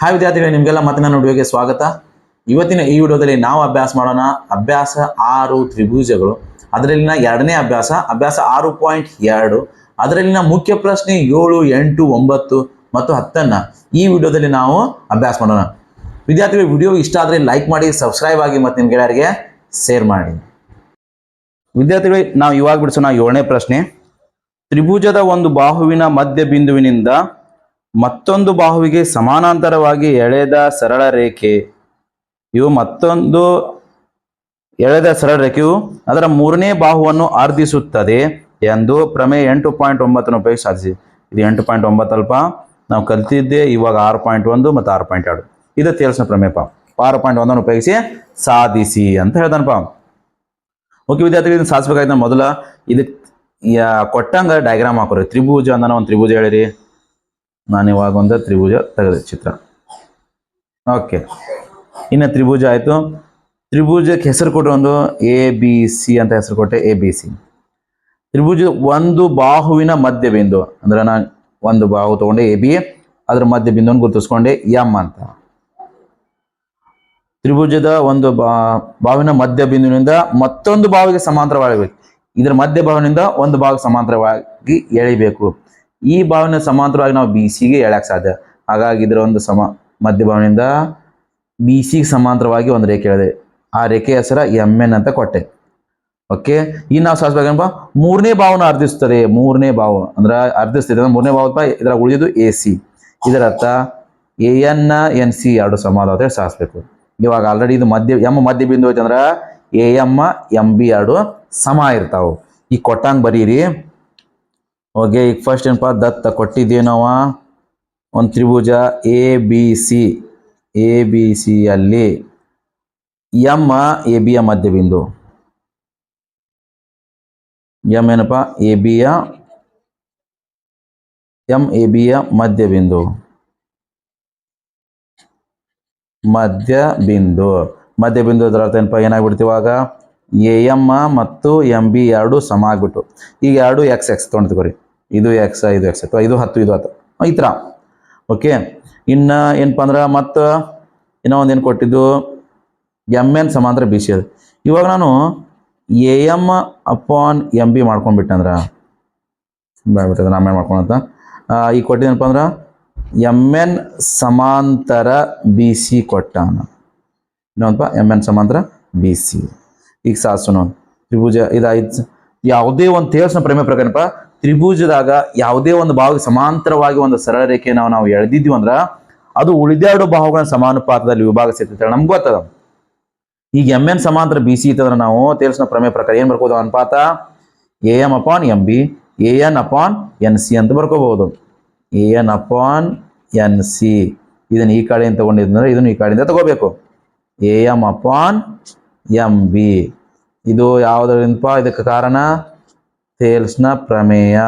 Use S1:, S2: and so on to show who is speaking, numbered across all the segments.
S1: Hi ವಿದ್ಯಾರ್ಥಿಗಳೇ, ನಿಮಗೆಲ್ಲ ಮತ್ತೆ ನನ್ನ ವಿಡಿಯೋಗೆ ಸ್ವಾಗತ. ಇವತ್ತಿನ ಈ ವಿಡಿಯೋದಲ್ಲಿ ನಾವು ಅಭ್ಯಾಸ ಮಾಡೋಣ ಅಭ್ಯಾಸ ಆರು ತ್ರಿಭುಜಗಳು. ಅದರಲ್ಲಿನ ಎರಡನೇ ಅಭ್ಯಾಸ ಅಭ್ಯಾಸ ಆರು ಪಾಯಿಂಟ್ ಎರಡು. ಅದರಲ್ಲಿನ ಮುಖ್ಯ ಪ್ರಶ್ನೆ ಏಳು, ಎಂಟು, ಒಂಬತ್ತು ಮತ್ತು ಹತ್ತನ್ನ ಈ ವಿಡಿಯೋದಲ್ಲಿ ನಾವು ಅಭ್ಯಾಸ ಮಾಡೋಣ. ವಿದ್ಯಾರ್ಥಿಗಳು, ವಿಡಿಯೋ ಇಷ್ಟ ಆದರೆ ಲೈಕ್ ಮಾಡಿ ಸಬ್ಸ್ಕ್ರೈಬ್ ಆಗಿ ಮತ್ತು ನಿಮ್ಮ ಗೆಳೆಯರಿಗೆ ಶೇರ್ ಮಾಡಿ. ವಿದ್ಯಾರ್ಥಿಗಳು, ನಾವು ಇವಾಗ ಬಿಡಿಸೋಣ ಏಳನೇ ಪ್ರಶ್ನೆ. ತ್ರಿಭುಜದ ಒಂದು ಬಾಹುವಿನ ಮಧ್ಯ ಬಿಂದುವಿನಿಂದ ಮತ್ತೊಂದು ಬಾಹುವಿಗೆ ಸಮಾನಾಂತರವಾಗಿ ಎಳೆದ ಸರಳ ರೇಖೆ. ಇವು ಮತ್ತೊಂದು ಎಳೆದ ಸರಳ ರೇಖೆಯು ಅದರ ಮೂರನೇ ಬಾಹುವನ್ನು ಆರ್ಧಿಸುತ್ತದೆ ಎಂದು ಪ್ರಮೇಯ ಎಂಟು ಪಾಯಿಂಟ್ ಒಂಬತ್ತನ್ನು ಉಪಯೋಗಿಸಿ ಸಾಧಿಸಿ ಇದು ಎಂಟು ಪಾಯಿಂಟ್ ಒಂಬತ್ತು ಅಲ್ಪ. ನಾವು ಕಲ್ತಿದ್ದೆ ಇವಾಗ ಆರು ಪಾಯಿಂಟ್ ಒಂದು ಮತ್ತು ಆರು ಪಾಯಿಂಟ್ ಎರಡು. ಇದು ತೇಲ್ಸಿನ ಪ್ರಮೇಯಪ್ಪ ಆರು ಪಾಯಿಂಟ್ ಒಂದನ್ನು ಉಪಯೋಗಿಸಿ ಸಾಧಿಸಿ ಅಂತ ಪಾ ಓಕೆ ವಿದ್ಯಾರ್ಥಿಗಳು, ಇದನ್ನು ಸಾಧಿಸ್ಬೇಕಾಯ್ತು ಮೊದಲ ಇದಕ್ಕೆ ಕೊಟ್ಟಂಗ ಡಯಾಗ್ರಾಮ್ ಹಾಕೋರಿ. ತ್ರಿಭುಜ ಅಂದನ ಒಂದು ತ್ರಿಭುಜ ಹೇಳಿರಿ. ನಾನು ಇವಾಗ ಒಂದು ತ್ರಿಭುಜ ತೆಗೆದೆ ಚಿತ್ರ. ಓಕೆ ಇನ್ನು ತ್ರಿಭುಜ ಆಯಿತು. ತ್ರಿಭುಜಕ್ಕೆ ಹೆಸರು ಕೊಟ್ಟು ಒಂದು ಎ ಬಿ ಸಿ ಅಂತ ಹೆಸರು ಕೊಟ್ಟೆ ಎ ಬಿ ಸಿ ತ್ರಿಭುಜ ಒಂದು ಬಾಹುವಿನ ಮಧ್ಯ ಬಿಂದು ಅಂದ್ರೆ ನಾನು ಒಂದು ಬಾಹು ತಗೊಂಡೆ ಎ ಬಿ ಅದ್ರ ಮಧ್ಯ ಬಿಂದುವನ್ನು ಗುರುತಿಸ್ಕೊಂಡೆ ಎಂ ಅಂತ. ತ್ರಿಭುಜದ ಒಂದು ಬಾ ಬಾವಿನ ಮಧ್ಯ ಬಿಂದುವಿನಿಂದ ಮತ್ತೊಂದು ಬಾವಿಗೆ ಸಮಾಂತರವಾಗಬೇಕು ಇದರ ಮಧ್ಯ ಬಾವಿನಿಂದ ಒಂದು ಭಾಗ ಸಮಾಂತರವಾಗಿ ಎಳಿಬೇಕು. ಈ ಭಾವನೆ ಸಮಾಂತರವಾಗಿ ನಾವು ಬಿ ಸಿಗೆ ಹೇಳಕ್ಕೆ ಸಾಧ್ಯ. ಹಾಗಾಗಿ ಇದರ ಒಂದು ಸಮ ಮಧ್ಯ ಭಾವನೆಯಿಂದ ಬಿ ಸಿಗೆ ಸಮಾಂತರವಾಗಿ ಒಂದು ರೇಖೆ ಹೇಳಿದೆ ಆ ರೇಖೆ ಹೆಸರ ಎಂ ಎನ್ ಅಂತ ಕೊಟ್ಟೆ. ಓಕೆ ಇನ್ನು ನಾವು ಸಾಧಿಸ್ಬೇಕೇನಪ್ಪ? ಮೂರನೇ ಭಾವನ ಅರ್ಧಿಸ್ತದೆ ಮೂರನೇ ಭಾವ. ಅಂದ್ರೆ ಅರ್ಧಿಸ್ತದೆ. ಮೂರನೇ ಭಾವ ಇದರ ಉಳಿದು ಎ ಸಿ ಇದರ ಅರ್ಥ ಎ ಎನ್ ಎನ್ ಸಿ ಎರಡು ಸಮಾನ ಅಂತ ಹೇಳಿ ಸಾಧಿಸ್ಬೇಕು. ಇವಾಗ ಆಲ್ರೆಡಿ ಇದು ಮಧ್ಯ ಎಂ ಮಧ್ಯ ಬಿಂದು ಐತೆ ಅಂದ್ರೆ ಎ ಎಂ ಎಂ ಬಿ ಎರಡು ಸಮ ಇರ್ತಾವು. ಈ ಕೊಟ್ಟಂಗೆ ಬರೀರಿ. ಓಕೆ ಈಗ ಫಸ್ಟ್ ಏನಪ್ಪ ದತ್ತ ಕೊಟ್ಟಿದ್ದೇನವ? ನಾವು ಒಂದು ತ್ರಿಭುಜ A B C A B C ಅಲ್ಲಿ ಎಂ ಎ ಬಿಯ ಮಧ್ಯ ಬಿಂದು ಎಂ ಏನಪ್ಪ ಎ ಬಿಯ ಎಂ ಎ ಬಿಯ ಮಧ್ಯ ಬಿಂದು ಮಧ್ಯ ಬಿಂದು ಮಧ್ಯ ಬಿಂದು ಅದರ ಅರ್ಥ ಏನಪ್ಪ ಏನಾಗ್ಬಿಡ್ತೀವಾಗ ಎ ಎಂ ಮತ್ತು ಎಂ ಬಿ ಎರಡು ಸಮ ಆಗ್ಬಿಟ್ಟು. ಈಗ ಎರಡು ಎಕ್ಸ್ ಎಕ್ಸ್ ತೊಗೊಂಡ್ತೀವಿ ಇದು ಎಕ್ಸ್ ಇದು ಎಕ್ಸ್ ಅಥವಾ ಇದು ಹತ್ತು ಇದು ಹತ್ತು. ಈ ಥರ ಓಕೆ ಇನ್ನು ಏನಪ್ಪ ಅಂದ್ರೆ ಮತ್ತು ಇನ್ನೂ ಒಂದು ಏನು ಕೊಟ್ಟಿದ್ದು? ಎಂ ಎನ್ ಸಮಾಂತರ ಬಿ ಸಿ ಅದು. ಇವಾಗ ನಾನು A M upon M B ಮಾಡ್ಕೊಂಡ್ಬಿಟ್ಟಂದ್ರೆ ಬೇಡ್ಬಿಟ್ಟದ ಆಮೇಲೆ ಮಾಡ್ಕೊಳಂತ ಈಗ ಕೊಟ್ಟಿದ್ದೇನಪ್ಪ ಅಂದ್ರೆ ಎಂ ಎನ್ ಸಮಾಂತರ ಬಿ ಸಿ ಕೊಟ್ಟಾನ ಇನ್ನೊಂದಪ್ಪ ಎಂ ಎನ್ ಸಮಾಂತರ ಬಿ ಸಿ ಈಗ ಸಾಸನು ತ್ರಿಭುಜ ಇದಾಯ್ತು. ಯಾವುದೇ ಒಂದು ತೇಲ್ಸ್ನ ಪ್ರೇಮೆ ಪ್ರಕಾರಪ್ಪ ತ್ರಿಭುಜದಾಗ ಯಾವುದೇ ಒಂದು ಭಾವಕ್ಕೆ ಸಮಾಂತರವಾಗಿ ಒಂದು ಸರಳ ರೇಖೆ ನಾವು ನಾವು ಎಳೆದಿದ್ವಿ ಅಂದ್ರೆ ಅದು ಉಳಿದೆರಡು ಭಾವಗಳ ಸಮಾನುಪಾತದಲ್ಲಿ ವಿಭಾಗ ಸಿಗ್ತೈತೆ ನಮ್ಗೆ ಗೊತ್ತದ. ಈಗ ಎಂ ಎನ್ ಸಮಾಂತರ ಬಿ ಸಿ ಇತ್ತಂದ್ರೆ ನಾವು ತೇಲ್ಸ್ನ ಪ್ರಮೇಯ ಪ್ರಕಾರ ಏನು ಬರ್ಕೋದು ಅನುಪಾತ? A M upon M B A N upon N C ಅಂತ ಬರ್ಕೋಬಹುದು. A N upon N C ಇದನ್ನು ಈ ಕಡೆಯಿಂದ ತಗೊಂಡಿದ್ರೆ ಇದನ್ನು ಈ ಕಡೆಯಿಂದ ತಗೋಬೇಕು. A M upon M B ಇದು ಯಾವುದರಿಂದಪ್ಪ? ಇದಕ್ಕೆ ಕಾರಣ? ಥೇಲ್ಸ್ನ ಪ್ರಮೇಯ.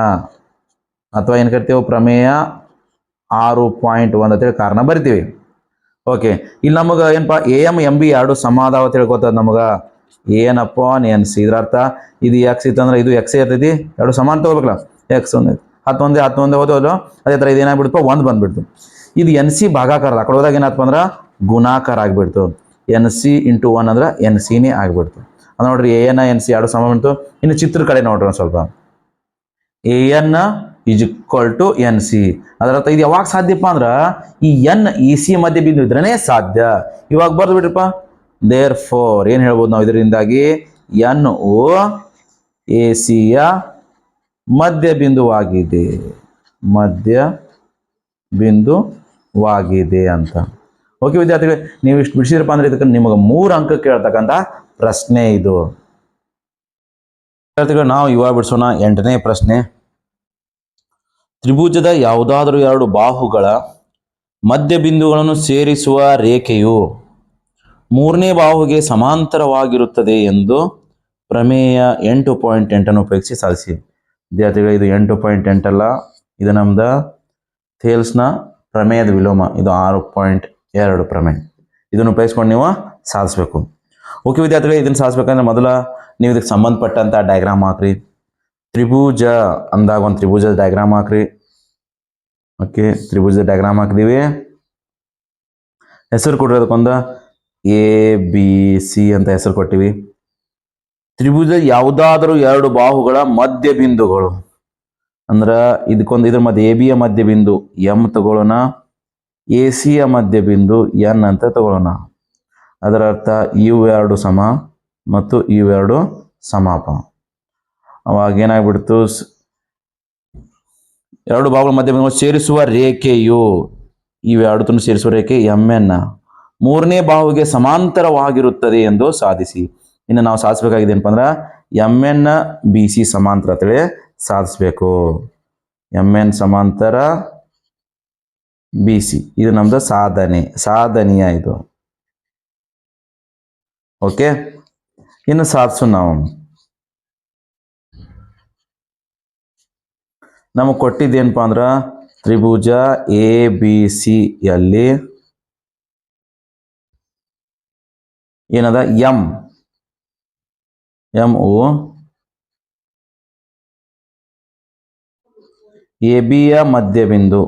S1: ಅಥವಾ ಏನು ಕರಿತೀವಿ ಪ್ರಮೇಯ? ಆರು ಪಾಯಿಂಟ್ ಒಂದು ಅಂತೇಳಿ ಕಾರಣ ಬರಿತೀವಿ. ಓಕೆ, ಇಲ್ಲಿ ನಮಗೆ ಏನಪ್ಪ ಎ ಎಂ ಎಂ ಬಿ ಎರಡು ಸಮಾಧಾವ ತಿಳ್ಕೊತದ ನಮಗೆ. ಏನಪ್ಪ ಏನ್ ಸಿ, ಇದ್ರ ಅರ್ಥ. ಇದು ಎಕ್ಸ್ ಇತ್ತಂದ್ರೆ ಇದು ಎಕ್ಸ್ ಇರ್ತೈತಿ. ಎರಡು ಸಮಾನ ತಗೋಬೇಕಲ್ಲ. ಎಕ್ಸ್ ಒಂದು, ಹತ್ತೊಂದೇ ಹತ್ತೊಂದೇ ಹೋದೋದು ಅದೇ ಥರ ಇದು ಏನಾಗ್ಬಿಡ್ತು ಒಂದು ಬಂದ್ಬಿಡ್ತು. ಇದು ಎನ್ ಸಿ ಭಾಗಾಕಾರ ಆ ಏನಾಯ್ತು ಅಂದ್ರೆ? ಗುಣಾಕಾರ ಆಗಿಬಿಡ್ತು. ಎನ್ ಸಿ ಇಂಟು ಒನ್ ಅಂದ್ರೆ ಎನ್ ಸಿನೇ ಆಗ್ಬಿಡ್ತು. ಅದು ನೋಡ್ರಿ ಎ ಎನ್ ಎನ್ ಸಿ ಎರಡು ಸಮ ಬಂತು. ಇನ್ನು ಚಿತ್ರ ಕಡೆ ನೋಡ್ರಿ ಸ್ವಲ್ಪ. A N is equal to N C ಅದರ ಅರ್ಥ ಇದು ಯಾವಾಗ ಸಾಧ್ಯಪ್ಪ ಅಂದ್ರೆ, ಈ ಎನ್ ಇ ಸಿ ಮಧ್ಯೆ ಬಿಂದು ಇದ್ರೇ ಸಾಧ್ಯ. ಇವಾಗ ಬರ್ದು ಬಿಡ್ರಿಪ್ಪ. ದೇರ್ ಫೋರ್ ಏನು ಹೇಳ್ಬೋದು ನಾವು ಇದರಿಂದಾಗಿ ಎನ್ ಓ ಎ ಸಿಯ ಮಧ್ಯ ಬಿಂದುವಾಗಿದೆ. ಮಧ್ಯ ಬಿಂದುವಾಗಿದೆ ಅಂತ. ಓಕೆ ವಿದ್ಯಾರ್ಥಿಗಳೇ, ನೀವು ಇಷ್ಟು ಬಿಡಿಸಿದ್ರಪ್ಪ ಅಂದ್ರೆ ಇದಕ್ಕೆ ನಿಮಗೆ ಮೂರು ಅಂಕ ಕೇಳ್ತಕ್ಕಂಥ ಪ್ರಶ್ನೆ ಇದು. ವಿದ್ಯಾರ್ಥಿಗಳು, ನಾವು ಇವಾಗ ಬಿಡಿಸೋಣ ಎಂಟನೇ ಪ್ರಶ್ನೆ. ತ್ರಿಭುಜದ ಯಾವುದಾದರೂ ಎರಡು ಬಾಹುಗಳ ಮಧ್ಯ ಬಿಂದುಗಳನ್ನು ಸೇರಿಸುವ ರೇಖೆಯು ಮೂರನೇ ಬಾಹುಗೆ ಸಮಾಂತರವಾಗಿರುತ್ತದೆ ಎಂದು ಪ್ರಮೇಯ ಎಂಟು ಪಾಯಿಂಟ್ ಎಂಟನ್ನು ಉಪಯೋಗಿಸಿ ಸಾಧಿಸಿ. ವಿದ್ಯಾರ್ಥಿಗಳು, ಇದು ಎಂಟು ಪಾಯಿಂಟ್ ಎಂಟಲ್ಲ ಇದು ನಮ್ದು ಥೇಲ್ಸ್ನ ಪ್ರಮೇಯದ ವಿಲೋಮ, ಇದು ಆರು ಪಾಯಿಂಟ್ ಎರಡು ಪ್ರಮೇಯ. ಇದನ್ನು ಉಪಯೋಗಿಸ್ಕೊಂಡು ನೀವು ಸಾಧಿಸ್ಬೇಕು. ಓಕೆ ವಿದ್ಯಾರ್ಥಿಗಳೇ, ಇದನ್ನು ಸಾಧಿಸ್ಬೇಕಂದ್ರೆ ಮೊದಲ ನೀವು ಇದಕ್ಕೆ ಸಂಬಂಧಪಟ್ಟಂಥ ಡಯಾಗ್ರಾಮ್ ಹಾಕ್ರಿ. ತ್ರಿಭುಜ ಅಂದಾಗ ಒಂದು ತ್ರಿಭುಜದ ಡಯಾಗ್ರಾಮ್ ಹಾಕ್ರಿ. ಓಕೆ, ತ್ರಿಭುಜದ ಡಯಾಗ್ರಾಮ್ ಹಾಕಿದೀವಿ. ಹೆಸರು ಕೊಟ್ಟಿರೋದಕ್ಕೊಂದು ಎ ಬಿ ಸಿ ಅಂತ ಹೆಸರು ಕೊಟ್ಟಿವಿ. ತ್ರಿಭುಜ ಯಾವುದಾದರೂ ಎರಡು ಬಾಹುಗಳ ಮಧ್ಯ ಬಿಂದುಗಳು. ಅಂದ್ರೆ ಇದಕ್ಕೊಂದು, ಇದ್ರ ಮಧ್ಯೆ ಎ ಬಿಯ ಮಧ್ಯ ಬಿಂದು ಎಂ ತಗೊಳ್ಳೋಣ. ಎ ಸಿಯ ಮಧ್ಯ ಬಿಂದು ಎನ್ ಅಂತ ತಗೊಳ್ಳೋಣ. ಅದರ ಅರ್ಥ ಇವೆರಡು ಸಮ ಮತ್ತು ಇವೆರಡು ಸಮಾಪ. ಅವಾಗ ಏನಾಗ್ಬಿಡ್ತು? ಎರಡು ಬಾಹುಗಳ ಮಧ್ಯ ಸೇರಿಸುವ ರೇಖೆಯು ಇವೆರಡನ್ನು ಸೇರಿಸುವ ರೇಖೆ ಎಂ ಮೂರನೇ ಬಾಹುವಿಗೆ ಸಮಾಂತರವಾಗಿರುತ್ತದೆ ಎಂದು ಸಾಧಿಸಿ. ಇನ್ನು ನಾವು ಸಾಧಿಸಬೇಕಾಗಿದೆ ಏನಪ್ಪ ಅಂದ್ರೆ ಎಂ ಎನ್ ಬಿ ಸಿ ಸಮಾಂತರ ಅಂತೇಳಿ ಸಾಧಿಸ್ಬೇಕು. ಎಂ ಎನ್ ಸಮಾಂತರ ಬಿ ಸಿ. ಇದು ನಮ್ದು ಸಾಧನೆ, ಸಾಧನೀಯ ಇದು. ಓಕೆ? ಇನ್ನು ಸಾಧಿಸು ನಾವು. ನಮಗೆ ಕೊಟ್ಟಿದ್ದೇನಪ್ಪ ಅಂದ್ರೆ ತ್ರಿಭುಜ ಎ ಬಿ ಸಿ ಯಲ್ಲಿ ಏನದ? ಎಂ ಎಂ ಓ ಎ ಬಿಯ ಮಧ್ಯಬಿಂದು.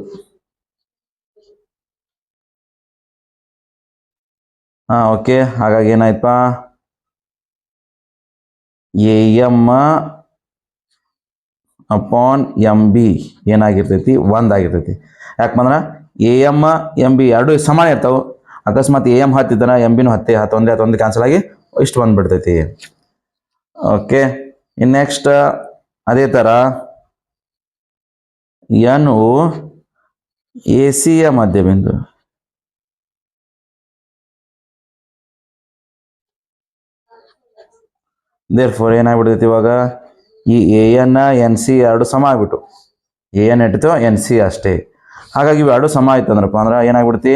S1: ಹಾ ಓಕೆ ಹಾಗಾಗಿ ಏನಾಯ್ತಪ್ಪ? A M upon M B ಏನಾಗಿರ್ತೈತಿ? ಒಂದಾಗಿರ್ತೈತಿ ಯಾಕಂದ್ರೆ ಎ ಎಂ ಎಂ ಬಿ ಎರಡು ಸಮಾನ ಇರ್ತಾವೆ. ಅಕಸ್ಮಾತ್ ಎ ಎಂ ಹತ್ತಿದ್ದನ ಎಂ ಬಿನೂ ಹತ್ತೆ ಹತ್ತೊಂದೇ ಹತ್ತೊಂದು ಕ್ಯಾನ್ಸಲ್ ಆಗಿ ಇಷ್ಟು ಬಂದುಬಿಡ್ತೈತಿ. ಓಕೆ ಇನ್ನು ನೆಕ್ಸ್ಟ್ ಅದೇ ಥರ ಎನ್ ಎ ಸಿಯ ಮಧ್ಯಬಿಂದು. ದೇರ್ ಫೋರ್ ಏನಾಗ್ಬಿಡ್ತೈತಿ ಇವಾಗ? ಈ ಎ ಎನ್ ಎನ್ ಸಿ ಎರಡು ಸಮ ಆಗ್ಬಿಟ್ಟು. ಎ ಎನ್ ಇಟ್ಟಿತು ಎನ್ ಸಿ ಅಷ್ಟೇ. ಹಾಗಾಗಿ ಇವೆರಡು ಸಮ ಆಯ್ತು ಅಂದ್ರಪ್ಪ ಅಂದ್ರೆ ಏನಾಗ್ಬಿಡ್ತಿ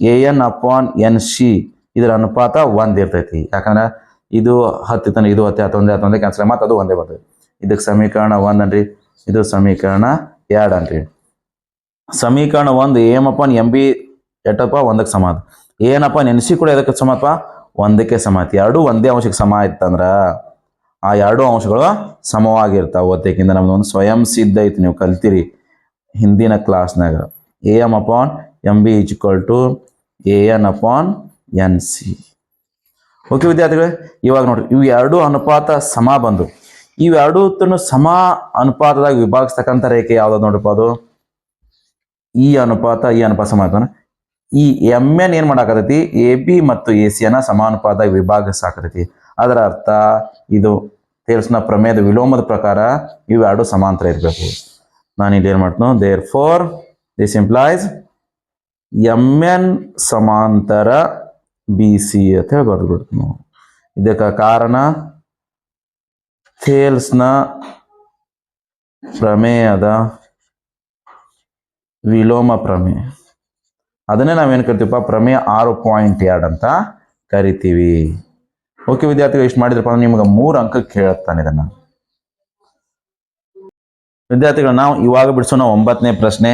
S1: A N upon N C ಇದರ ಅನುಪಾತ ಒಂದ್ ಇರ್ತೈತಿ. ಯಾಕಂದ್ರೆ ಇದು ಹತ್ತಿತನ ಇದು ಹತ್ತೆ, ಹತ್ತೊಂದೇ ಹತ್ತೊಂದೇ ಕ್ಯಾನ್ಸಲ್ ಮತ್ತೆ ಅದು ಒಂದೇ ಬರ್ತೈತಿ. ಇದಕ್ಕೆ ಸಮೀಕರಣ ಒಂದ್ ಅನ್ರಿ. ಇದು ಸಮೀಕರಣ ಎರಡು ಅನ್ರಿ. ಸಮೀಕರಣ ಒಂದು ಎಂ ಅಪಾನ್ ಎಂ ಬಿ ಎಟ್ಟಪ್ಪ? ಒಂದಕ್ಕೆ ಸಮ ಏನಪ್ಪ ಸಿ ಕೂಡ ಎದಕ್ಕೆ ಸಮಪ್ಪ ಒಂದಕ್ಕೆ ಸಮ ಆಯ್ತು. ಎರಡು ಒಂದೇ ಅಂಶಕ್ಕೆ ಸಮ ಆಯ್ತಂದ್ರ ಆ ಎರಡು ಅಂಶಗಳು ಸಮವಾಗಿರ್ತಾವ. ಒತ್ತೇಕಿಂದ ನಮ್ದು ಒಂದು ಸ್ವಯಂ ಸಿದ್ಧ ಐತಿ ನೀವು ಕಲ್ತಿರಿ ಹಿಂದಿನ ಕ್ಲಾಸ್ನಾಗ. A M upon M B is equal to A N upon N C. Okay ವಿದ್ಯಾರ್ಥಿಗಳೇ, ಇವಾಗ ನೋಡ್ರಿ, ಇವು ಎರಡು ಅನುಪಾತ ಸಮ ಬಂದು. ಇವೆರಡೂ ಸಮ ಅನುಪಾತದಾಗ ವಿಭಾಗಿಸ್ತಕ್ಕಂಥ ರೇಖೆ ಯಾವ್ದು ನೋಡ್ರಪ್ಪ ಅದು? ಈ ಅನುಪಾತ ಈ ಅನುಪಾತ ಸಮ ಆಯ್ತಾನ ಈ ಎಂ ಎನ್ ಏನ್ ಮಾಡಾಕತೈತಿ ಎ ಬಿ ಮತ್ತು ಎ ಸಿ ಅನ್ನ ಸಮಾನುಪಾತದಾಗ ವಿಭಾಗಿಸಾಕತೈತಿ ಅದರ ಅರ್ಥ ಇದು ತೇಲ್ಸ್ನ ಪ್ರಮೇಯದ ವಿಲೋಮದ ಪ್ರಕಾರ ಇವೆರಡು ಸಮಾಂತರ ಇರಬೇಕು. ನಾನು ಇಲ್ಲಿ ಏನು ಮಾಡ್ತೀನಿ therefore this implies M N ಸಮಾಂತರ ಬಿ ಸಿ ಅಂತ ಹೇಳಿ ಬರೆದು ಇದಕ್ಕೆ ಕಾರಣ ಥೇಲ್ಸ್ನ ಪ್ರಮೇಯದ ವಿಲೋಮ ಪ್ರಮೇಯ. ಅದನ್ನೇ ನಾವೇನು ಕರಿತೀವಪ್ಪ? ಪ್ರಮೇಯ ಆರು ಪಾಯಿಂಟ್ ಎರಡು ಅಂತ ಕರಿತೀವಿ. ಓಕೆ ವಿದ್ಯಾರ್ಥಿಗಳು, ಇಷ್ಟು ಮಾಡಿದ್ರಪ್ಪ ಅಂದ್ರೆ ನಿಮ್ಗೆ ಮೂರು ಅಂಕ ಕೇಳುತ್ತಾನೆ ಇದನ್ನ. ವಿದ್ಯಾರ್ಥಿಗಳು, ನಾವು ಇವಾಗ ಬಿಡಿಸೋಣ ಒಂಬತ್ತನೇ ಪ್ರಶ್ನೆ.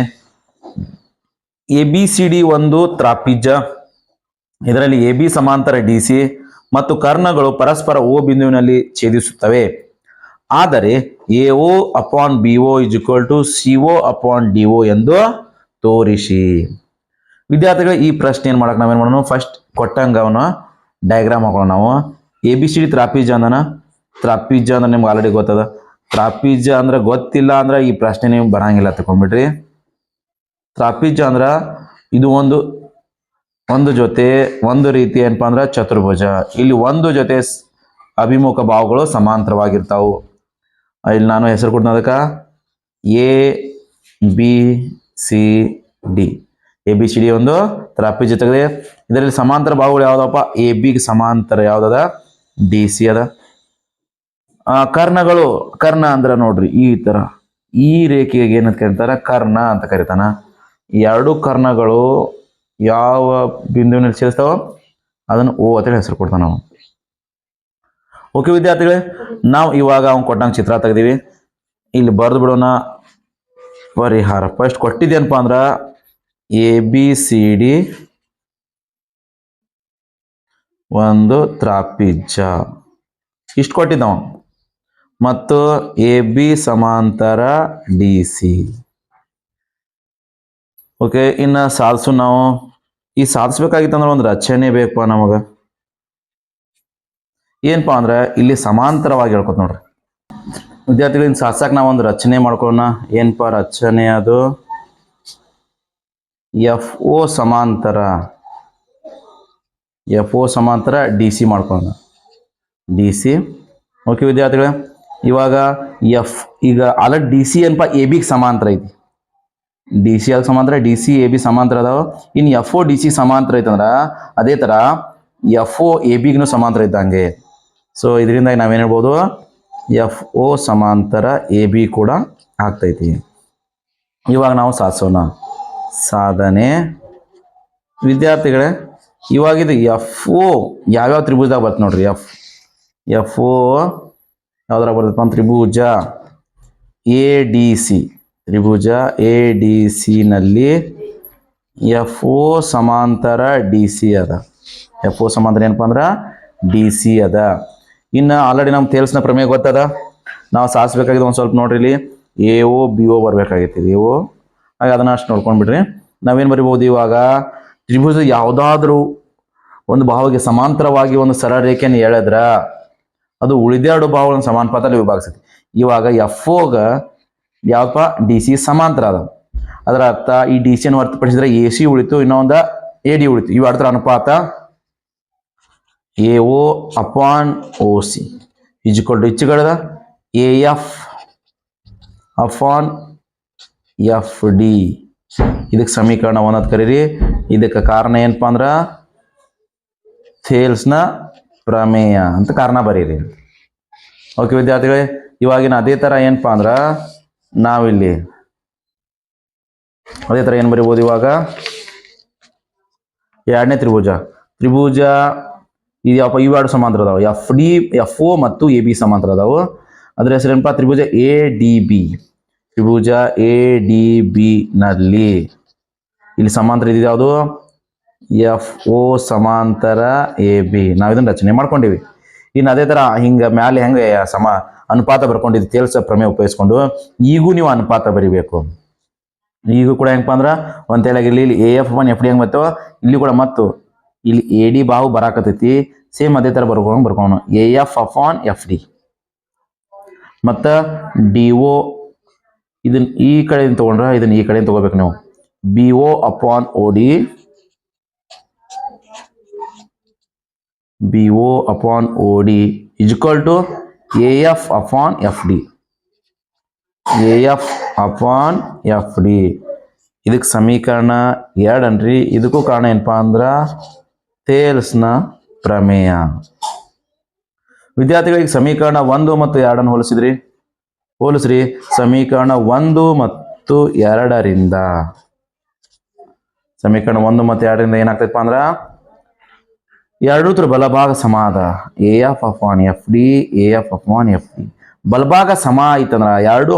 S1: ಎ, ಬಿ, ಸಿ, ಡಿ ಒಂದು ತ್ರಾಪಿಜ ಇದರಲ್ಲಿ ಎ, ಬಿ ಸಮಾಂತರ ಡಿ, ಸಿ ಮತ್ತು ಕರ್ಣಗಳು ಪರಸ್ಪರ ಓ ಬಿಂದುವಿನಲ್ಲಿ ಛೇದಿಸುತ್ತವೆ. ಆದರೆ, A O upon B O is equal to C O upon D O ಎಂದು ತೋರಿಸಿ. ವಿದ್ಯಾರ್ಥಿಗಳು, ಈ ಪ್ರಶ್ನೆ ಏನು ಮಾಡಕ್ಕೆ ನಾವೇನು ಮಾಡೋಣ? ಫಸ್ಟ್ ಕೊಟ್ಟಂಗ ಅವನು ಡಯಾಗ್ರಾಮ್ ಹಾಕೋಣ ನಾವು. ಎ ಬಿ ಸಿ ಡಿ ತ್ರಾಪಿಜ ಅಂದನ? ತ್ರಾಪಿಜ ಅಂದ್ರೆ ನಿಮ್ಗೆ ಆಲ್ರೆಡಿ ಗೊತ್ತದ. ತ್ರಾಪಿಜ ಅಂದ್ರೆ ಗೊತ್ತಿಲ್ಲ ಅಂದ್ರೆ ಈ ಪ್ರಶ್ನೆ ನೀವು ಬರಂಗಿಲ್ಲ ತಗೊಂಡ್ಬಿಡ್ರಿ ತ್ರಾಪಿಜ ಅಂದ್ರ ಇದು ಒಂದು ಒಂದು ಜೊತೆ ಒಂದು ರೀತಿ ಏನಪ್ಪಾ ಅಂದ್ರೆ ಚತುರ್ಭುಜ. ಇಲ್ಲಿ ಒಂದು ಜೊತೆ ಅಭಿಮುಖ ಭಾವಗಳು ಸಮಾಂತರವಾಗಿರ್ತಾವು. ಇಲ್ಲಿ ನಾನು ಹೆಸರು ಅದಕ್ಕೆ. A B C D A B C D ಒಂದು ತ್ರಾಪಿಜ ಜೊತೆಗೆ ಇದರಲ್ಲಿ ಸಮಾಂತರ ಭಾವಗಳು ಯಾವ್ದಪ್ಪ? ಎ ಬಿಗೆ ಸಮಾಂತರ ಯಾವ್ದದ? ಡಿ ಸಿ ಅದ ಕರ್ಣಗಳು, ಕರ್ಣ ಅಂದ್ರೆ ನೋಡ್ರಿ ಈ ತರ. ಈ ರೇಖೆಗೆ ಏನಂತ ಕರೀತಾರ? ಕರ್ಣ ಅಂತ ಕರೀತಾನ. ಎರಡು ಕರ್ಣಗಳು ಯಾವ ಬಿಂದುವಿನಲ್ಲಿ ಸೇರಿಸ್ತಾವ ಅದನ್ನು ಓ ಅಂತೇಳಿ ಹೆಸರು ಕೊಡ್ತಾನ ನಾವು ಓಕೆ ವಿದ್ಯಾರ್ಥಿಗಳೇ, ನಾವು ಇವಾಗ ಅವ್ನು ಕೊಟ್ಟಂಗೆ ಚಿತ್ರ ತೆಗ್ದೀವಿ. ಇಲ್ಲಿ ಬರೆದು ಬಿಡೋಣ. ಪರಿಹಾರ ಫಸ್ಟ್ ಕೊಟ್ಟಿದ್ದೇನಪ್ಪ ಅಂದ್ರೆ ಎ ಬಿ ಸಿ ಡಿ ಒಂದು ತ್ರಾಪಿಜ ಇಷ್ಟು ಕೊಟ್ಟಿದ್ದಾವ. ಮತ್ತು ಎ, ಬಿ ಸಮಾಂತರ ಡಿ, ಸಿ. ಓಕೆ, ಇನ್ನು ಸಾಧಿಸು ನಾವು. ಈ ಸಾಧಿಸ್ಬೇಕಾಗಿತ್ತಂದ್ರೆ ಒಂದು ರಚನೆ ಬೇಕಪ್ಪ ನಮಗೆ. ಏನಪ್ಪಾ ಅಂದ್ರೆ ಇಲ್ಲಿ ಸಮಾಂತರವಾಗಿ ಹೇಳ್ಕೊತ ನೋಡ್ರಿ. ವಿದ್ಯಾರ್ಥಿಗಳಿಂದ ಸಾಧಿಸಕ್ಕೆ ನಾವು ಒಂದು ರಚನೆ ಮಾಡ್ಕೊಳ್ಳೋಣ ಏನಪ್ಪ ರಚನೆ ಅದು? ಎಫ್, ಓ ಸಮಾಂತರ. ಎಫ್ ಓ ಸಮಾಂತರ ಡಿ ಸಿ ಮಾಡ್ಕೊಳ್ಳೋಣ ಡಿ ಸಿ. ಓಕೆ ವಿದ್ಯಾರ್ಥಿಗಳೇ, ಇವಾಗ ಎಫ್, ಈಗ ಅಲ್ಲ ಡಿ ಸಿ ಏನಪ್ಪ, ಎ ಬಿಗೆ ಸಮಾಂತರ ಐತಿ. ಡಿ ಸಿ ಅಲ್ಲಿ ಸಮಾಂತರ, ಡಿ ಸಿ, ಎ ಬಿ ಸಮಾಂತರ ಅದಾವ. ಇನ್ನು ಎಫ್ ಒ, ಡಿ ಸಿ ಸಮಾಂತರ ಐತಂದ್ರೆ ಅದೇ ಥರ ಎಫ್ ಒ, ಎ ಬಿಗೂ ಸಮಾಂತರ ಇದ್ದಂಗೆ ಸೊ ಇದರಿಂದ ನಾವೇನು ಹೇಳ್ಬೋದು, ಎಫ್ ಒ ಸಮಾಂತರ, ಎ ಬಿ ಕೂಡ ಆಗ್ತೈತಿ. ಇವಾಗ ನಾವು ಸಾಧಿಸೋಣ. ಸಾಧನೆ. ವಿದ್ಯಾರ್ಥಿಗಳೇ ಇವಾಗ ಎಫ್ ಒ ಯಾವ್ಯಾವ ತ್ರಿಭುಜದಾಗ ಬರ್ತದೆ ನೋಡ್ರಿ ಎಫ್ ಎಫ್ ಒ ಯಾವ್ದ್ರಾಗ ಬರ್ತೈತಪ್ಪ ಅಂತ ತ್ರಿಭುಜ ಎ ಡಿ ಸಿ ತ್ರಿಭುಜ ಎ ಡಿ ಸಿನಲ್ಲಿ ಎಫ್ ಒ ಸಮಾಂತರ ಡಿ ಸಿ ಅದ. ಎಫ್ ಒ ಸಮಾಂತರ ಏನಪ್ಪ ಅಂದ್ರೆ ಡಿ ಸಿ ಅದ. ಇನ್ನು ಆಲ್ರೆಡಿ ನಮ್ಮ ತೇಲ್ಸ್ನ ಪ್ರಮೇಯ ಗೊತ್ತದ? ನಾವು ಸಾಸ್ಬೇಕಾಗಿದೆ ಒಂದು ಸ್ವಲ್ಪ ನೋಡ್ರಿ ಇಲ್ಲಿ. ಎ ಒ ಬಿ ಒ ಬರ್ಬೇಕಾಗೈತಿ. ಎ ಒ ಅದನ್ನ ಅಷ್ಟು ನೋಡ್ಕೊಂಡ್ಬಿಡ್ರಿ ನಾವೇನು ಬರಿಬೋದು ಇವಾಗ? ತ್ರಿಭುಜ ಯಾವುದಾದ್ರೂ ಒಂದು ಭಾವಕ್ಕೆ ಸಮಾಂತರವಾಗಿ ಒಂದು ಸರಳ ರೇಖೆಯನ್ನು ಎಳೆದ್ರ ಅದು ಉಳಿದೆರಡು ಭಾವಗಳನ್ನು ಸಮಾನುಪಾತದಲ್ಲಿ ವಿಭಾಗಿಸುತ್ತೆ. ಇವಾಗ ಎಫ್ ಓಗ ಯಾವಪ್ಪ ಡಿ ಸಿ ಸಮಾಂತರ ಅದ ಅದರ ಅರ್ಥ ಈ ಡಿ ಸಿಯನ್ನು ಹೊರತುಪಡಿಸಿದ್ರೆ ಎ ಸಿ ಉಳಿತು, ಇನ್ನೊಂದ ಎ ಡಿ ಉಳಿತು. ಇವು ಅರ್ಥ ಅನುಪಾತ A O upon O C is equal to ಇಚ್ಚುಗಳದ A F upon F D ಇದಕ್ಕೆ ಸಮೀಕರಣ ಒಂದತ್ ಕರೀರಿ. ಇದಕ್ಕೆ ಕಾರಣ ಏನಪ್ಪ ಅಂದ್ರೆ ಥೇಲ್ಸ್ನ ಪ್ರಮೇಯ ಅಂತ ಕಾರಣ ಬರೀರಿ. ಓಕೆ ವಿದ್ಯಾರ್ಥಿಗಳೇ, ಇವಾಗಿನ ಅದೇ ಥರ ಏನಪ್ಪ ಅಂದ್ರೆ ನಾವಿಲ್ಲಿ ಅದೇ ಥರ ಏನು ಬರಿಬೋದು ಇವಾಗ? ಎರಡನೇ ತ್ರಿಭುಜ. ತ್ರಿಭುಜ ಇದು ಯಾವ ಇವೆರಡು ಸಮಾಂತರ ಅದಾವ. ಎಫ್ ಡಿ ಎಫ್ ಒ ಮತ್ತು ಎ ಬಿ ಸಮಾಂತರ ಅದಾವು. ಅದ್ರ ಹೆಸರೇನಪ್ಪ? ತ್ರಿಭುಜ ಎ ಡಿ ಬಿ ತ್ರಿಭುಜ ಎ ಡಿ ಬಿ ನಲ್ಲಿ ಇಲ್ಲಿ ಸಮಾಂತರ ಇದು ಯಾವುದು? ಎಫ್ ಒ ಸಮಾಂತರ ಎ ಬಿ ನಾವು ಇದನ್ನ ರಚನೆ ಮಾಡ್ಕೊಂಡಿವಿ. ಇನ್ನು ಅದೇ ಥರ ಹಿಂಗೆ ಮ್ಯಾಲೆ ಹೆಂಗೆ ಸಮ ಅನುಪಾತ ಬರ್ಕೊಂಡಿದ್ದು ತೇಲ್ಸ ಪ್ರಮೇಯ ಉಪಯೋಗಿಸ್ಕೊಂಡು ಈಗೂ ನೀವು ಅನುಪಾತ ಬರಿಬೇಕು. ಈಗೂ ಕೂಡ ಹೆಂಗಪ್ಪ ಅಂದ್ರೆ ಒಂದು ಇಲ್ಲಿ A F on F D ಹೆಂಗೆ ಬರ್ತೇವೋ, ಇಲ್ಲಿ ಕೂಡ ಮತ್ತು. ಇಲ್ಲಿ ಎ ಡಿ ಬಾವು ಬರಾಕತೈತಿ ಸೇಮ್ ಅದೇ ಥರ ಬರ್ಕೊಂಡು ಬರ್ಕೊಂಡು A F upon F D ಮತ್ತು ಡಿ ಒ ಇದನ್ನ ಈ ಕಡೆಯಿಂದ ತೊಗೊಂಡ್ರೆ ಇದನ್ನ ಈ ಕಡೆಯಿಂದ ತೊಗೋಬೇಕು ನೀವು. B O upon O D B O upon O D to A F upon F D F upon F D ಇದಕ್ಕೆ ಸಮೀಕರಣ ಎರಡನ್ರಿ. ಇದಕ್ಕೂ ಕಾರಣ ಏನಪ್ಪಾ ಅಂದ್ರೆ ತೇಲ್ಸ್ನ ಪ್ರಮೇಯ. ವಿದ್ಯಾರ್ಥಿಗಳಿಗೆ ಸಮೀಕರಣ ಒಂದು ಮತ್ತು ಎರಡನ್ನು ಹೋಲಿಸಿದ್ರಿ? ಹೋಲಿಸ್ರಿ. ಸಮೀಕರಣ ಒಂದು ಮತ್ತು ಎರಡರಿಂದ. ಸಮೀಕರಣ ಒಂದು ಮತ್ತು ಎರಡರಿಂದ ಏನಾಗ್ತೈತಪ್ಪ ಅಂದ್ರೆ? ಎರಡೂತ್ರ ತರ ಬಲಭಾಗ ಸಮ ಅದ A F upon F D A F upon F D ಬಲಭಾಗ ಸಮ ಆಯ್ತಂದ್ರ, ಎರಡು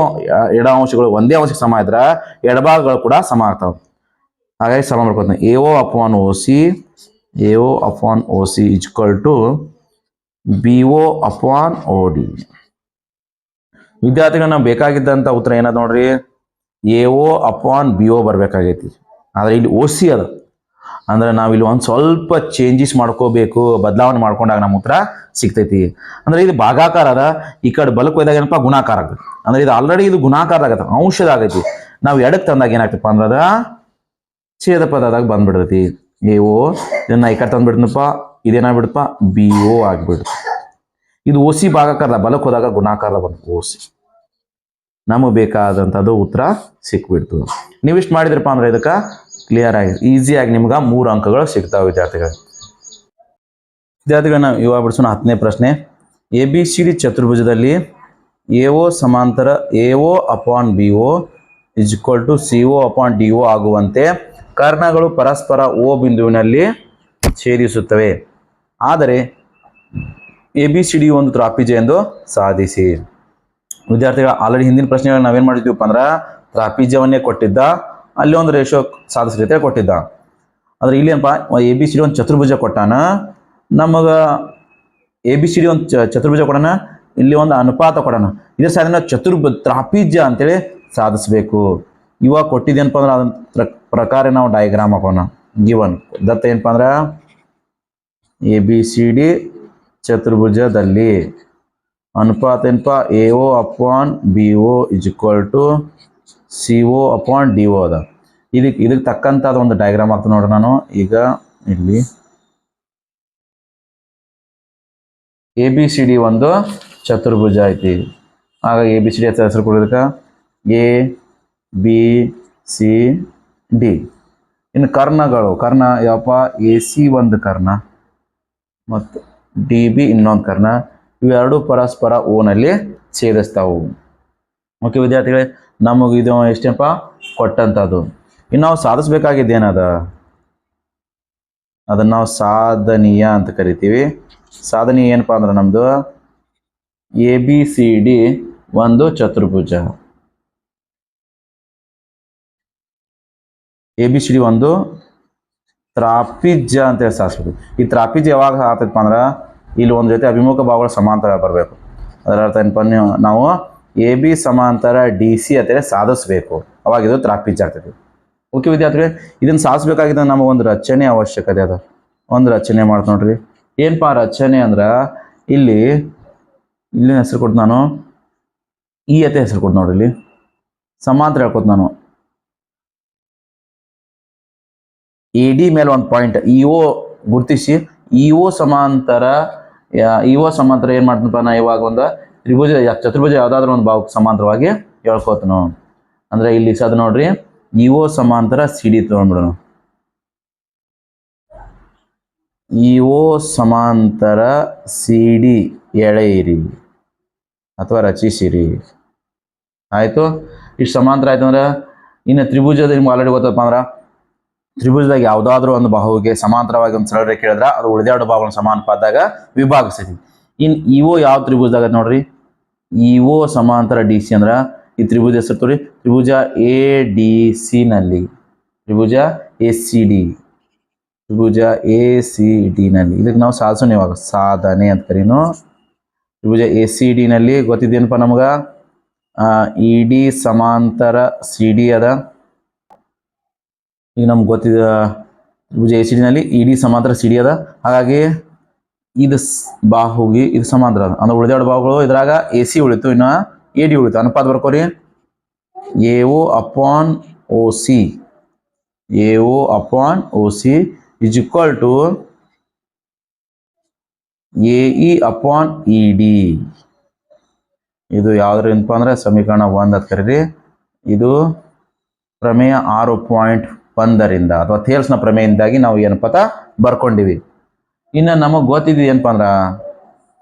S1: ಎಡ ಅಂಶಗಳು ಒಂದೇ ಅಂಶಕ್ಕೆ ಸಮ ಇದ್ರೆ ಎಡಭಾಗಗಳು ಕೂಡ ಸಮ ಆಗ್ತಾವ. ಹಾಗಾಗಿ ಸಮ ಮಾಡ್ಕೊತೀನಿ. A O on O C A O on O C is equal to B O on O D ನಾವು ಬೇಕಾಗಿದ್ದಂಥ ಉತ್ತರ ಏನದ ನೋಡ್ರಿ? A O on B O ಬರ್ಬೇಕಾಗೈತಿ. ಆದ್ರೆ ಇಲ್ಲಿ ಓ ಸಿ ಅದು. ಅಂದ್ರೆ ನಾವಿಲ್ಲಿ ಒಂದು ಸ್ವಲ್ಪ ಚೇಂಜಸ್ ಮಾಡ್ಕೋಬೇಕು, ಬದಲಾವಣೆ ಮಾಡ್ಕೊಂಡಾಗ ನಮ್ಮ ಉತ್ತರ ಸಿಗ್ತೈತಿ. ಅಂದ್ರೆ ಇದು ಭಾಗಾಕಾರ ಅದ ಈ ಕಡೆ ಬಲಕ್ಕೆ ಹೋದಾಗ ಏನಪ್ಪ? ಗುಣಾಕಾರ ಆಗ್ತದೆ ಅಂದ್ರೆ ಇದು ಆಲ್ರೆಡಿ ಇದು ಗುಣಾಕಾರ ಆಗತ್ತೆ ಅಂಶದಾಗೈತಿ ನಾವು ಎಡಕ್ಕೆ ತಂದಾಗ ಏನಾಗ್ತಪ್ಪ ಅಂದ್ರೆ ಅದ ಛೇದ ಪದದಾಗ ಬಂದ್ಬಿಡ್ತೈತಿ. ಎ ಓ ಇದನ್ನ ಈ ಕಡೆ ತಂದ್ಬಿಡ್ತನಪ್ಪ ಇದೇನಾಗ್ಬಿಡಪ್ಪ ಬಿ ಓ ಆಗ್ಬಿಡುತ್ತೆ. ಇದು ಓ ಸಿ ಭಾಗಾಕಾರದ ಬಲಕ್ಕೆ ಹೋದಾಗ ಗುಣಾಕಾರ ಬಂತು ಓ ಸಿ ನಮಗೆ ಬೇಕಾದಂಥದ್ದು ಉತ್ತರ ಸಿಕ್ಬಿಡ್ತು. ನೀವಿಷ್ಟು ಮಾಡಿದ್ರಪ್ಪ ಅಂದ್ರೆ ಇದಕ್ಕೆ? ಕ್ಲಿಯರ್ ಆಗಿ ಈಸಿಯಾಗಿ ನಿಮ್ಗೆ ಮೂರು ಅಂಕಗಳು ಸಿಗ್ತಾವೆ ವಿದ್ಯಾರ್ಥಿಗಳು ವಿದ್ಯಾರ್ಥಿಗಳನ್ನ ಇವಾಗ ಬಿಡಿಸೋಣ, ಹತ್ತನೇ ಪ್ರಶ್ನೆ. ಎ ಬಿ ಸಿ ಡಿ ಚತುರ್ಭುಜದಲ್ಲಿ ಎ ಒ ಸಮಾಂತರ A O upon B O is equal to C O upon D O ಆಗುವಂತೆ ಕರ್ಣಗಳು ಪರಸ್ಪರ ಓ ಬಿಂದುವಿನಲ್ಲಿ ಛೇದಿಸುತ್ತವೆ. ಆದರೆ ಎ ಬಿ ಸಿ ಡಿ ಒಂದು ತ್ರಾಪಿಜ ಎಂದು ಸಾಧಿಸಿ. ವಿದ್ಯಾರ್ಥಿಗಳ ಆಲ್ರೆಡಿ ಹಿಂದಿನ ಪ್ರಶ್ನೆಗಳು ನಾವೇನು ಮಾಡಿದ್ವಿಪ್ಪ ಅಂದ್ರೆ ತ್ರಾಪಿಜ್ಯವನ್ನೇ ಕೊಟ್ಟಿದ್ದ ಅಲ್ಲಿ ಒಂದು ರೇಷೋ ಸಾಧಿಸ್ಲಿಕ್ಕೆ ಕೊಟ್ಟಿದ್ದ. ಆದ್ರೆ ಇಲ್ಲಿ ಏನಪ್ಪ ಎ ಬಿ ಸಿ ಡಿ ಒಂದು ಚತುರ್ಭುಜ ಕೊಟ್ಟಾನ. ನಮಗ ಎ ಬಿ ಸಿ ಡಿ ಒಂದು ಚತುರ್ಭುಜ ಕೊಡೋಣ, ಇಲ್ಲಿ ಒಂದು ಅನುಪಾತ ಕೊಡೋಣ. ಇದ್ರ ಸಾಧನ ಚತುರ್ಭು, ತ್ರಾಪಿಜ್ಯ ಅಂತೇಳಿ ಸಾಧಿಸ್ಬೇಕು. ಇವಾಗ ಕೊಟ್ಟಿದ್ದೇನಪ್ಪ ಅಂದ್ರೆ ಅದನ್ನ ಪ್ರ- ಪ್ರಕಾರ ನಾವು ಡಯಾಗ್ರಾಮ್ ಹಾಕೋಣ. ಜೀವನ್ ದತ್ತ ಏನಪ್ಪ ಅಂದ್ರೆ ಎ ಬಿ ಸಿ ಡಿ ಚತುರ್ಭುಜದಲ್ಲಿ. ಅನುಪಾತ ಏನಪ್ಪ? A O upon B O is equal to C O upon D O ಅದ. ಇದಕ್ಕೆ ಇದಕ್ಕೆ ತಕ್ಕಂಥ ಒಂದು ಡಯಾಗ್ರಾಮ್ ಆಗ್ತದೆ ನೋಡ್ರಿ ನಾನು. ಈಗ ಇಲ್ಲಿ ಎ ಬಿ ಸಿ ಡಿ ಒಂದು ಚತುರ್ಭುಜ ಐತಿ. ಆಗ ಎ ಬಿ ಸಿ ಡಿ ಹೆಸರು ಕೊಡೋದಕ್ಕೆ ಎ ಬಿ ಸಿ ಡಿ ಇನ್ನು ಕರ್ಣಗಳು. ಕರ್ಣ ಯಾವಪ್ಪ? ಎ ಸಿ ಒಂದು ಕರ್ಣ. ಮತ್ತು ಡಿ ಬಿ ಇನ್ನೊಂದು ಕರ್ಣ. ಇವೆರಡೂ ಪರಸ್ಪರ ಓನಲ್ಲಿ ಸೇರಿಸ್ತಾವು ಓಕೆ ವಿದ್ಯಾರ್ಥಿಗಳೇ ನಮಗೆ ಇದು ಎಷ್ಟೇಪ್ಪ ಕೊಟ್ಟಂಥದ್ದು ಇನ್ನು ನಾವು ಸಾಧಿಸ್ಬೇಕಾಗಿದ್ದೇನದ ಅದನ್ನು ನಾವು ಸಾಧನೀಯ ಅಂತ ಕರಿತೀವಿ. ಸಾಧನೀಯ ಏನಪ್ಪ ಅಂದ್ರೆ ನಮ್ದು ಎ ಬಿ ಸಿ ಡಿ ಒಂದು ಚತುರ್ಭುಜ. ಎ ಬಿ ಸಿ ಡಿ ಒಂದು ತ್ರಾಪಿಜ್ಯ ಅಂತ ಹೇಳಿ ಸಾಧಿಸ್ಬೇಕು. ಈ ತ್ರಾಪಿಜ್ಯ ಯಾವಾಗ ಆಗ್ತೈತಪ್ಪ ಅಂದ್ರೆ ಇಲ್ಲಿ ಒಂದು ಜೊತೆ ಅಭಿಮುಖ ಭಾವಗಳು ಸಮಾಂತರ ಬರಬೇಕು. ಅದರ ಅರ್ಥ ಏನಪ್ಪ ನೀವು ನಾವು ಎ ಬಿ ಸಮಾಂತರ ಡಿ ಸಿ ಅಂತೇಳಿ ಸಾಧಿಸ್ಬೇಕು. ಅವಾಗ ಇದು ತ್ರಾಪಿಜ್ಯ ಆಗ್ತದೆ. ಓಕೆ ವಿದ್ಯಾರ್ಥಿಗಳೇ, ಇದನ್ನು ಸಾಧಿಸ್ಬೇಕಾಗಿದ್ದ ನಮಗೆ ಒಂದು ರಚನೆ ಅವಶ್ಯಕತೆ ಅದ. ಒಂದು ರಚನೆ ಮಾಡ್ತು ನೋಡ್ರಿ. ಏನಪ್ಪ ರಚನೆ ಅಂದ್ರೆ, ಇಲ್ಲಿ ಇಲ್ಲಿ ಹೆಸರು ಕೊಟ್ಟು ನಾನು. ಈ ಅತೆ ಹೆಸರು ಕೊಟ್ಟು ನೋಡ್ರಿ ಇಲ್ಲಿ. ಸಮಾಂತರ ಹೇಳ್ಕೊತ ನಾನು. ಎ ಡಿ ಮೇಲೆ ಒಂದು ಪಾಯಿಂಟ್, ಇ ಒ ಗುರುತಿಸಿ, ಇ ಒ ಸಮಾಂತರ ಇ ಒ ಸಮಾಂತರ ಏನು ಮಾಡ್ತೀನಪ್ಪ ನಾ ಇವಾಗ ಒಂದು ತ್ರಿಭುಜ ಚತುರ್ಭುಜ ಯಾವುದಾದ್ರೂ ಒಂದು ಭಾವಕ್ಕೆ ಸಮಾಂತರವಾಗಿ ಹೇಳ್ಕೋತನು ಅಂದ್ರೆ ಇಲ್ಲಿ ಸದ್ ನೋಡ್ರಿ ಇ ಓ ಸಮಾಂತರ ಸಿ ಡಿ ತಗೊಂಡ್ಬಿಡೋಣ ಇ ಒ ಸಮಾಂತರ ಸಿ ಡಿ ಎಳೆಯಿರಿ ಅಥವಾ ರಚಿಸಿರಿ. ಆಯಿತು? ಇಷ್ಟು ಸಮಾಂತರ ಆಯ್ತು ಅಂದ್ರೆ, ಇನ್ನು ತ್ರಿಭುಜದ ನಿಮ್ಗೆ ಆಲ್ರೆಡಿ ಗೊತ್ತಪ್ಪ ಅಂದ್ರೆ, ತ್ರಿಭುಜದಾಗ ಯಾವುದಾದ್ರೂ ಒಂದು ಬಾಹುವಿಗೆ ಸಮಾಂತರವಾಗಿ ಒಂದು ಸರಳ ರೇಖೆ ಹೇಳಿದ್ರೆ, ಅದು ಉಳಿದೆರಡು ಬಾಹುಗಳನ್ನು ಸಮಾನಪಾದಾಗ ವಿಭಾಗಿಸ್ತೀವಿ. ಇನ್ ಇಒ ಯಾವ ತ್ರಿಭುಜದಾಗ ಐತೆ ನೋಡ್ರಿ ಓ ಸಮಾಂತರ ಡಿ ಸಿ ಅಂದ್ರೆ ಈ ತ್ರಿಭುಜ ಹೆಸರು ತೋರಿ, ತ್ರಿಭುಜ ಎ ಡಿ ಸಿ ನಲ್ಲಿ ತ್ರಿಭುಜ ಎ ಸಿ ಡಿ ತ್ರಿಭುಜ ಎ ಸಿ ಡಿ ನಲ್ಲಿ ಇದಕ್ಕೆ ನಾವು ಸಾಧಿಸೋಣ ಇವಾಗ. ಸಾಧನೆ ಅಂತ ಕರೀನು. ತ್ರಿಭುಜ ಎ ಸಿ ಡಿ ನಲ್ಲಿ ಗೊತ್ತಿದ್ದೇನಪ್ಪ ನಮಗ? ಇ ಡಿ ಸಮಾಂತರ ಸಿ ಡಿ ಅದ. ಈಗ ನಮ್ಗೆ ಗೊತ್ತಿದ ತ್ರಿಭುಜ ಎ ಸಿ ಡಿನಲ್ಲಿ ಇ ಡಿ ಸಮಾಂತರ ಸಿ ಡಿ ಅದ. ಹಾಗಾಗಿ ಇದು ಬಾಹುಗೆ ಇದು ಸಮಾಂತರ. ಅದ ಅಂದ್ರೆ ಉಳಿದೆರಡು ಬಾಹುಗಳು ಇದ್ರಾಗ ಎ ಸಿ ಉಳಿತು, ಇನ್ನ ಎ ಡಿ ಉಳಿತು. ಅನುಪಾತ ಬರ್ಕೋರಿ. A O upon O C. A O upon O C is equal to A E upon E D. ಇದು ಯಾವ್ದ್ರಿಂದ ಅಂದ್ರೆ ಸಮೀಕರಣ ಒಂದ್ ಅಂತ ಕರೀರಿ. ಇದು ಪ್ರಮೇಯ ಆರು ಪಾಯಿಂಟ್ ಒಂದರಿಂದ, ಅಥವಾ ಥೇಲ್ಸ್ನ ಪ್ರಮೇಯದಿಂದಾಗಿ ನಾವು ಏನಪ್ಪ ಬರ್ಕೊಂಡಿವಿ. ಇನ್ನು ನಮಗೆ ಗೊತ್ತಿದ್ದು ಏನಪ್ಪ ಅಂದ್ರ?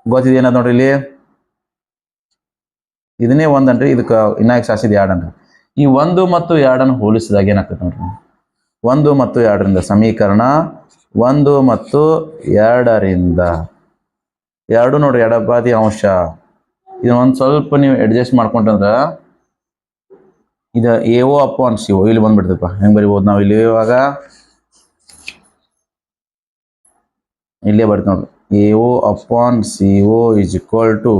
S1: ಗೊತ್ತಿದ್ದು ಏನದ ನೋಡ್ರಿ ಇಲ್ಲಿ? ಇದನ್ನೇ ಒಂದನ್ರಿ, ಇದಕ್ಕೆ ಇನ್ನಾಗಿ ಸಾಸಿದ ಎರಡನ್ರಿ. ಈ ಒಂದು ಮತ್ತು ಎರಡನ್ನು ಹೋಲಿಸಿದಾಗ ಏನಾಗ್ತದೆ ನೋಡ್ರಿ? ಒಂದು ಮತ್ತು ಎರಡರಿಂದ ಸಮೀಕರಣ, ಒಂದು ಮತ್ತು ಎರಡರಿಂದ. ಎರಡು ನೋಡ್ರಿ, ಎಡಬಾದಿ ಅಂಶ. ಇದನ್ನ ಒಂದು ಸ್ವಲ್ಪ ನೀವು ಅಡ್ಜಸ್ಟ್ ಮಾಡ್ಕೊಂಡ್ರೆ ಇದು ಎ ಓ ಅಪ್ಪು ಅನ್ಸಿ ಓ ಇಲ್ಲಿ ಬಂದ್ಬಿಡ್ತಪ್ಪ ಹೆಂಗೆ ಬರಿಬೋದು ನಾವು ಇಲ್ಲಿ ಇವಾಗ? ಇಲ್ಲೇ ಬರ್ತೀವಿ ನೋಡ್ರಿ A O upon C O is equal to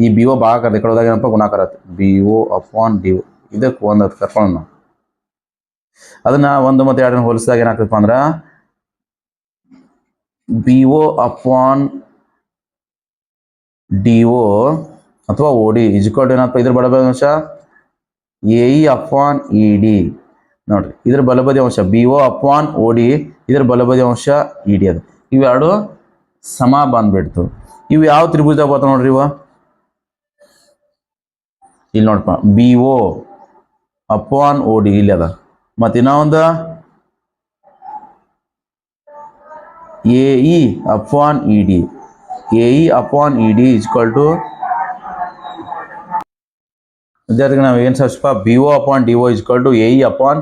S1: ಈ ಬಿ ಒ ಭಾಗ ಈ ಕಡೆ ಹೋದಾಗ ಏನಪ್ಪ ಗುಣಾಕಾರ ಆಯ್ತು B O upon D O ಇದಕ್ಕೆ ಒಂದು ಹತ್ತು ಕರ್ಕೊಂಡು ನಾವು ಅದನ್ನ ಒಂದು ಮತ್ತು ಎರಡನ್ನ ಹೋಲಿಸಿದಾಗ ಏನಾಗ್ತದಪ್ಪ ಅಂದ್ರೆ B O upon D O ಅಥವಾ ಓ ಡಿ ಟು ಏನಪ್ಪ? ಇದ್ರ ಬಲಬದಿ ಅಂಶ A E upon E D ನೋಡ್ರಿ, ಇದ್ರ ಬಲಬದಿ ಅಂಶ B O upon O D ಇದ್ರ ಬಲಬದಿ ಅಂಶ ಇ ಡಿ ಅದು. ಇವೆರಡು ಸಮ ಬಂದ್ಬಿಡ್ತು. ಇವು ಯಾವ ತ್ರಿಭುಜ ಬರ್ತಾವ ನೋಡ್ರಿ ಇವ? ಇಲ್ಲಿ ನೋಡಪ್ಪ B O upon O D ಇಲ್ಲಿ ಅದ. ಮತ್ತೆ ಇನ್ನೊಂದು? A E upon E D A E upon E D is equal to ವಿದ್ಯಾರ್ಥಿಗಳು, ನಾವು ಏನು ಸಾಧಿಸಪ್ಪ B O upon D O is equal to A E upon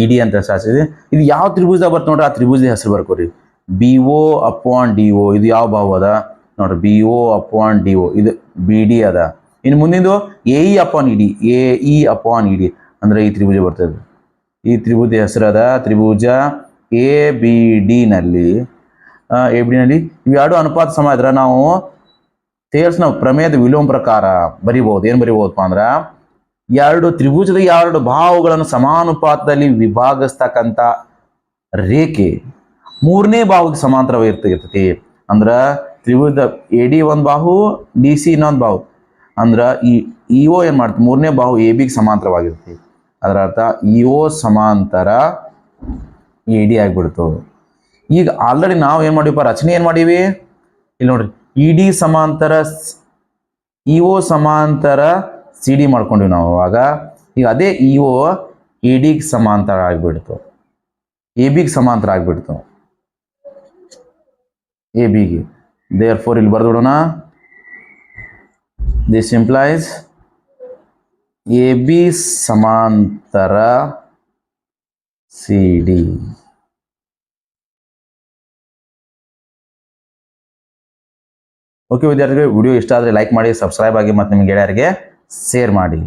S1: E D ಅಂತ ಸಾಧಿಸಿದೆ ಇದು ಯಾವ ತ್ರಿಭುಜ ಬರ್ತ ನೋಡ್ರಿ? ಆ ತ್ರಿಭುಜದ ಹೆಸರು ಬರ್ಕೋರಿ ಬಿ ಒ ಅಪ್ವಾನ್ ಡಿ ಒ ಇದು ಯಾವ ಭಾವ ಅದ? ನೋಡ್ರಿ ಬಿ ಒ ಅಪ್ವಾನ್ ಡಿ ಒ ಇದು ಬಿ ಡಿ ಅದ. ಇನ್ನು ಮುಂದಿಂದು A E upon E D A E upon E D ಅಂದ್ರೆ ಈ ತ್ರಿಭುಜ ಬರ್ತದೆ ಈ ತ್ರಿಭುಜ ಅದ ತ್ರಿಭುಜ ಎ ಬಿ ಡಿ ನಲ್ಲಿ ಎ ಬಿ ಡಿ ನಲ್ಲಿ ಇವೆರಡು ಅನುಪಾತ ಸಮ ಇದ್ರೆ ನಾವು ತೇರ್ಸ್ನ ಪ್ರಮೇಯದ ವಿಲೋಮ ಪ್ರಕಾರ ಬರಿಬಹುದು ಏನ್ ಬರಿಬಹುದಪ್ಪ ಅಂದ್ರ, ಎರಡು ತ್ರಿಭುಜದ ಎರಡು ಭಾವಗಳನ್ನು ಸಮಾನುಪಾತದಲ್ಲಿ ವಿಭಾಗಿಸ್ತಕ್ಕಂಥ ರೇಖೆ ಮೂರನೇ ಬಾಹುಗೆ ಸಮಾಂತರವಾಗಿರ್ತೈತಿ ಅಂದ್ರ ತ್ರಿಭುಜ ಎ ಡಿ ಒಂದು ಬಾಹು ಡಿ ಸಿ ಇನ್ನೊಂದು ಬಾಹು. ಅಂದ್ರ ಈ ಇ ಒ ಏನು ಮಾಡ್ತೀವಿ ಮೂರನೇ ಬಾಹು ಎ ಬಿಗೆ ಸಮಾಂತರವಾಗಿರ್ತೈತಿ. ಅದರ ಅರ್ಥ ಇ ಒ ಸಮಾಂತರ ಎ ಡಿ ಆಗಿಬಿಡ್ತು. ಈಗ ಆಲ್ರೆಡಿ ನಾವು ಏನು ಮಾಡೀವಪ್ಪ? ರಚನೆ ಏನು ಮಾಡೀವಿ? ಇಲ್ಲಿ ನೋಡ್ರಿ ಇ ಡಿ ಸಮಾಂತರ ಇ ಒ ಸಮಾಂತರ ಸಿ ಡಿ ಮಾಡ್ಕೊಂಡಿವಿ ನಾವು ಅವಾಗ. ಈಗ ಅದೇ ಇ ಒ ಎ ಡಿಗೆ ಸಮಾಂತರ ಆಗಿಬಿಡ್ತು. ಎ ಬಿಗೆ ಸಮಾಂತರ ಆಗಿಬಿಡ್ತು. ಎ ಬಿಗೆ ದೇರ್ ಫೋರ್ ಇಲ್ಲಿ ಬರೆದ್ಬಿಡೋಣ. ದಿಸ್ ಇಂಪ್ಲೈಸ್ ಎ ಬಿ ಸಮಾಂತರ ಸಿ ಡಿ ಓಕೆ ವಿದ್ಯಾರ್ಥಿಗಳು ವಿಡಿಯೋ ಇಷ್ಟ ಆದರೆ ಲೈಕ್ ಮಾಡಿ ಸಬ್ಸ್ಕ್ರೈಬ್ ಆಗಿ ಮತ್ತು ನಿಮ್ಮ ಗೆಳೆಯರಿಗೆ ಶೇರ್ ಮಾಡಿ.